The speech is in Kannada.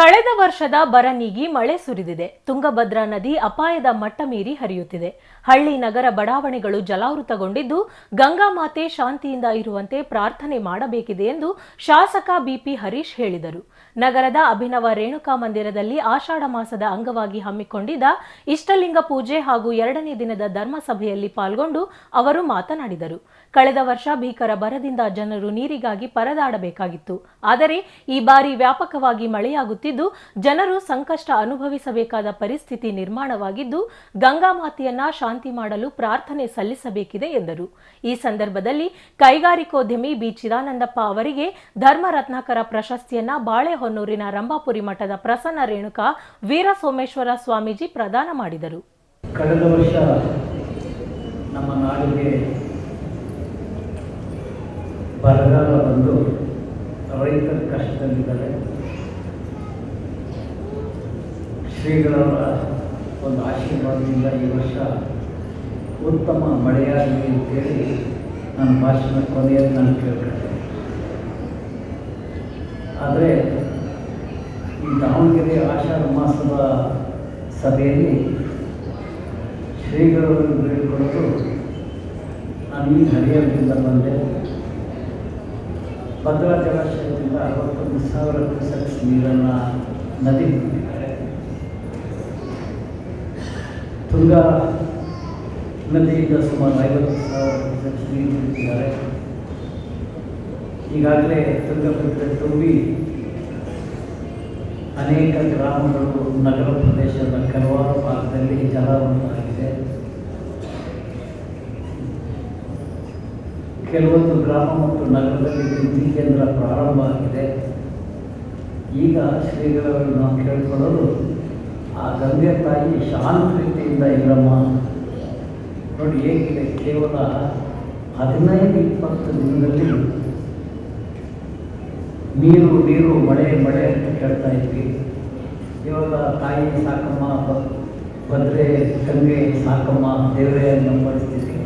ಕಳೆದ ವರ್ಷದ ಬರ ನೀಗಿ ಮಳೆ ಸುರಿದಿದೆ. ತುಂಗಭದ್ರಾ ನದಿ ಅಪಾಯದ ಮಟ್ಟ ಮೀರಿ ಹರಿಯುತ್ತಿದೆ. ಹಳ್ಳಿ ನಗರ ಬಡಾವಣೆಗಳು ಜಲಾವೃತಗೊಂಡಿದ್ದು ಗಂಗಾ ಮಾತೆ ಶಾಂತಿಯಿಂದ ಇರುವಂತೆ ಪ್ರಾರ್ಥನೆ ಮಾಡಬೇಕಿದೆ ಎಂದು ಶಾಸಕ ಬಿಪಿ ಹರೀಶ್ ಹೇಳಿದರು. ನಗರದ ಅಭಿನವ ರೇಣುಕಾ ಮಂದಿರದಲ್ಲಿ ಆಷಾಢ ಮಾಸದ ಅಂಗವಾಗಿ ಹಮ್ಮಿಕೊಂಡಿದ್ದ ಇಷ್ಟಲಿಂಗ ಪೂಜೆ ಹಾಗೂ ಎರಡನೇ ದಿನದ ಧರ್ಮಸಭೆಯಲ್ಲಿ ಪಾಲ್ಗೊಂಡು ಅವರು ಮಾತನಾಡಿದರು. ಕಳೆದ ವರ್ಷ ಭೀಕರ ಬರದಿಂದ ಜನರು ನೀರಿಗಾಗಿ ಪರದಾಡಬೇಕಾಗಿತ್ತು. ಆದರೆ ಈ ಬಾರಿ ವ್ಯಾಪಕವಾಗಿ ಮಳೆಯಾಗುತ್ತಿದ್ದು ಜನರು ಸಂಕಷ್ಟ ಅನುಭವಿಸಬೇಕಾದ ಪರಿಸ್ಥಿತಿ ನಿರ್ಮಾಣವಾಗಿದ್ದು, ಗಂಗಾ ಮಾತೆಯನ್ನ ಶಾಂತಿ ಮಾಡಲು ಪ್ರಾರ್ಥನೆ ಸಲ್ಲಿಸಬೇಕಿದೆ ಎಂದರು. ಈ ಸಂದರ್ಭದಲ್ಲಿ ಕೈಗಾರಿಕೋದ್ಯಮಿ ಬಿ ಚಿದಾನಂದಪ್ಪ ಅವರಿಗೆ ಧರ್ಮ ರತ್ನಾಕರ ಪ್ರಶಸ್ತಿಯನ್ನ ಬಾಳೆಹೊನ್ನೂರಿನ ರಂಭಾಪುರಿ ಮಠದ ಪ್ರಸನ್ನ ರೇಣುಕಾ ವೀರ ಸೋಮೇಶ್ವರ ಸ್ವಾಮೀಜಿ ಪ್ರದಾನ ಮಾಡಿದರು. ಕಳೆದ ವರ್ಷ ನಮ್ಮ ನಾಡಿಗೆ ಬರಗಾಲ ಬಂದು ರೈತರು ಕಷ್ಟದಲ್ಲಿದ್ದಾರೆ. ಶ್ರೀಗಳವರ ಒಂದು ಆಶೀರ್ವಾದದಿಂದ ಈ ವರ್ಷ ಉತ್ತಮ ಮಳೆಯಾಗಲಿ ಅಂತೇಳಿ ನನ್ನ ಭಾಷಣ ಕೊನೆಯಲ್ಲಿ ನಾನು ಕೇಳ್ಕೊಳ್ತೇನೆ. ಆದರೆ ಈ ದಾವಣಗೆರೆ ಆಷಾಢ ಮಾಸದ ಸಭೆಯಲ್ಲಿ ಶ್ರೀಗಳವರು ಬೇಡಿಕೊಳ್ಳೋದು ನಾನು ಈ ಹರಿಯಾಣದಿಂದ ಬಂದೆ. ಭದ್ರಾ ಜಲಾಶಯದಿಂದ ಅರವತ್ತೊಂದು ಸಾವಿರ ಕ್ಯೂಸೆಕ್ಸ್ ನೀರನ್ನು ನದಿ ಬಿಟ್ಟಿದ್ದಾರೆ ತುಂಗಾ ನದಿಯಿಂದ ಸುಮಾರು ಐವತ್ತು ಸಾವಿರ ನೀರು ಬಿಟ್ಟಿದ್ದಾರೆ ಈಗಾಗಲೇ ತುಂಗಭದ್ರೆ ತುಂಬಿ ಅನೇಕ ಗ್ರಾಮಗಳು, ನಗರ ಪ್ರದೇಶದ ಕೆಲವಾರು ಭಾಗದಲ್ಲಿ ಜಲವಂತವಾಗಿದೆ ಕೆಲವೊಂದು ಗ್ರಾಮ ಮತ್ತು ನಗರದಲ್ಲಿ ವಿದ್ಯುತ್ ಕೇಂದ್ರ ಪ್ರಾರಂಭ ಆಗಿದೆ. ಈಗ ಶ್ರೀಗಳನ್ನು ನಾವು ಕೇಳ್ಕೊಳ್ಳೋದು ಆ ಗಂಗೆ ತಾಯಿ ಶಾಂತ ರೀತಿಯಿಂದ ಇರಮ್ಮ ನೋಡಿ ಹೇಗಿದೆ, ಕೇವಲ ಹದಿನೈದು ಇಪ್ಪತ್ತು ದಿನದಲ್ಲಿ ನೀರು ನೀರು, ಮಳೆ ಮಳೆ ಅಂತ ಕೇಳ್ತಾ ಇದ್ವಿ. ಇವಾಗ ತಾಯಿ ಸಾಕಮ್ಮ ಭದ್ರೆ ಗಂಗೆ ಸಾಕಮ್ಮ ದೇವರೇ ಅನ್ನೋ ಬಂದಿದ್ದೀವಿ